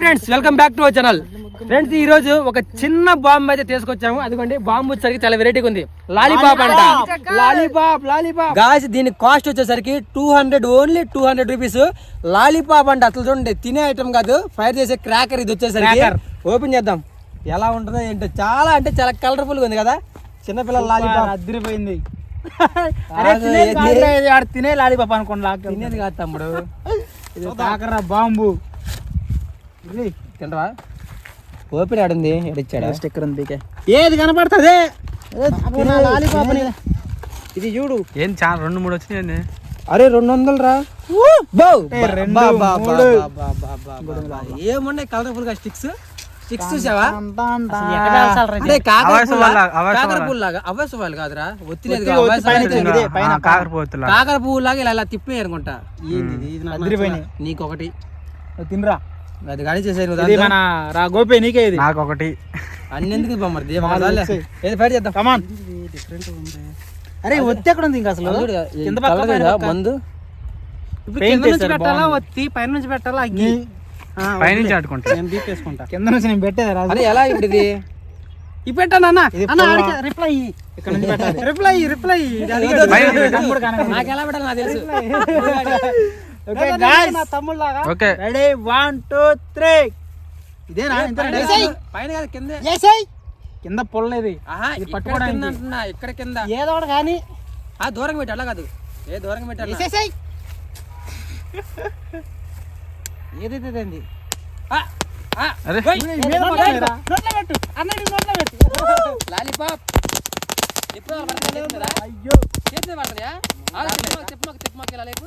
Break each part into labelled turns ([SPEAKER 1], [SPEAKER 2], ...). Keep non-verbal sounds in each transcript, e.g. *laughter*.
[SPEAKER 1] Friends welcome back to our channel. Friends ఈ రోజు ఒక చిన్న బాంబు అయితే తీసుకొచ్చాము. అదిగోండి బాంబు వచ్చేసరికి చాలా వెరైటీగా ఉంది. లాలీపాప్ అంట. లాలీపాప్ లాలీపాప్ గాయస్ దీని కాస్ట్ వచ్చేసరికి two hundred only two hundred rupees lollipop అంటే. అసలు చూడండి తినే ఐటమ్ కాదు. ఫైర్ చేసే క్రాకర్ ఇది వచ్చేసరికి. ఓపెన్ చేద్దాం. ఎలా ఉంటుందో ఏంటో. చాలా అంటే చాలా కలర్ఫుల్గా ఉంది కదా. చిన్నపిల్లల లాలీపాప్ *laughs*
[SPEAKER 2] ఆడు తినే లాలిపాప అనుకోండి
[SPEAKER 1] తినేది కాదు తమ్ముడు. *laughs*
[SPEAKER 2] ఇది బాంబు.
[SPEAKER 1] తింటవా? ఓపెన్ ఆడుంది ఎడిచ్చాడు
[SPEAKER 2] స్టిక్కర్ ఉంది ఏది కనపడుతుంది? ఇది చూడు.
[SPEAKER 3] ఏం చాలా రెండు మూడు వచ్చినాయండి
[SPEAKER 1] అరే రెండు వందలు రా ఏమున్నాయి కలర్ఫుల్గా స్టిక్స్ స్టిక్స్ చూసావా? లాగా అవ్వసు వాళ్ళు కాదురా. ఒత్తిలేదు కాకరపూలు ఇలా తిప్పేయనుకుంటా నీకొకటి.
[SPEAKER 2] తినరా?
[SPEAKER 1] అది
[SPEAKER 2] ఇది మన రా గోపే నీకే ఇది.
[SPEAKER 3] నాకు ఒకటి
[SPEAKER 1] బొమ్మది
[SPEAKER 2] నాలుగు వచ్చాయి.
[SPEAKER 1] ఏది ఫైర్ చేద్దాం?
[SPEAKER 2] కమాన్ అరే ఒత్తి ఎక్కడ ఉంది ఇంకా అసలు? కింద పక్క,
[SPEAKER 1] కలర్
[SPEAKER 2] పైన
[SPEAKER 1] కదా,
[SPEAKER 2] పక్క.
[SPEAKER 1] మందు?
[SPEAKER 2] ఇప్పుడు కింద నుంచి పెట్టాలా,
[SPEAKER 1] ఒత్తి? పైన నుంచి పెట్టాలా
[SPEAKER 2] నీ-
[SPEAKER 3] పైనుంచి ఆడుకుంటా.
[SPEAKER 1] నేను బీకేసుకుంటా
[SPEAKER 2] కింద నుంచి నేను పెట్టేది రాజు.
[SPEAKER 1] అరే ఎలా ఇప్పుడు ఇది? ఈ పెట్టాను అన్న. అన్న రిప్లై
[SPEAKER 2] ఇక్కడ నుంచి పెట్టాలి.
[SPEAKER 1] రిప్లై రిప్లై
[SPEAKER 3] పైన.
[SPEAKER 1] నాకు ఎలా పెట్టాలి నాకు తెలుసు.
[SPEAKER 2] ఓకే గాయ్స్
[SPEAKER 1] తమ్ముళ్ళలాగా?
[SPEAKER 3] ఓకే.
[SPEAKER 2] రెడీ ఇదేనా? డైరెక్ట్?
[SPEAKER 1] పైన కాదు కింద.
[SPEAKER 2] కింద పొల్లది.
[SPEAKER 1] ఆహా
[SPEAKER 2] ఇది
[SPEAKER 1] ఇక్కడ
[SPEAKER 2] పట్టుకోవడానికి.
[SPEAKER 1] కింద అంటున్నా ఇక్కడ కింద.
[SPEAKER 2] ఏదో ఒకటి కానీ.
[SPEAKER 1] ఆ దూరం పెట్టి అలా కాదు. ఏ దూరం పెట్టాలి
[SPEAKER 2] ఏదైతే
[SPEAKER 3] అరే.
[SPEAKER 1] లాలీపాప్. ఎప్పుడు పడుతుందా
[SPEAKER 2] అయ్యో.
[SPEAKER 1] చేతి పడుతుందా చెప్పు మాకు చెప్పు మాకు ఇలా లేపు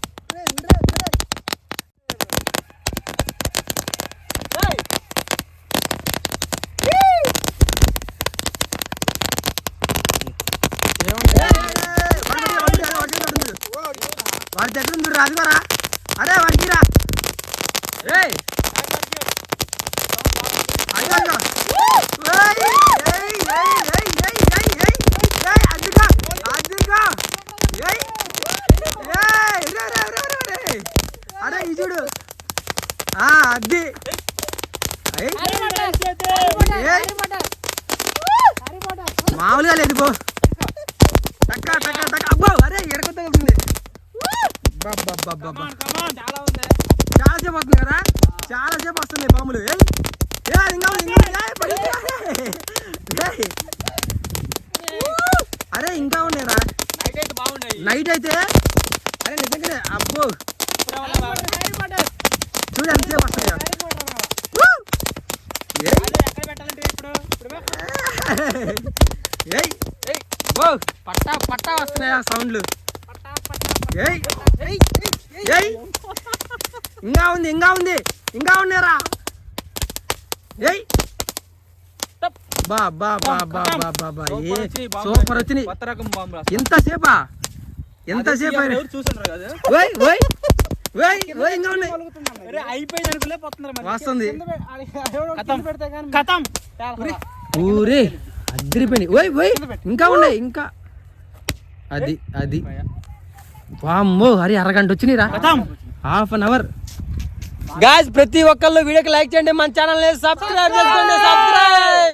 [SPEAKER 1] వాడి దగ్గర మీరు రాదుకోరా అరే వాడికిరా రే అరే ఈ చూడు. అది మామూలుగా లేదు పో. అబ్బా చాలాసేపు వస్తుంది కదా? చాలాసేపు వస్తుంది పాములు అరే ఇంకా ఉన్నాయరా నైట్ అయితే అరే నిజంగానే అబ్బో. చూడు ఎంతసేపు వస్తున్నాయా పట్టా పట్టా వస్తున్నాయా సౌండ్లు. ఇంకా ఉంది ఇంకా ఉంది ఇంకా ఉన్నారా ఏయ్. బా బా బా బా బా బా బా ఏ సూపర్ ఎంతసేపా ఎంతసేపు వస్తుంది. ఊరే ఇంకా ఉన్నాయి ఇంకా. అది అది. వామ్మో హరి అరగంట వచ్చినాయిరా హాఫ్ అన్ అవర్ గాయస్ ప్రతి ఒక్కళ్ళు వీడియోకి లైక్ చేయండి. మన ఛానల్ సబ్స్క్రైబ్ చేసుకోండి. సబ్స్క్రైబ్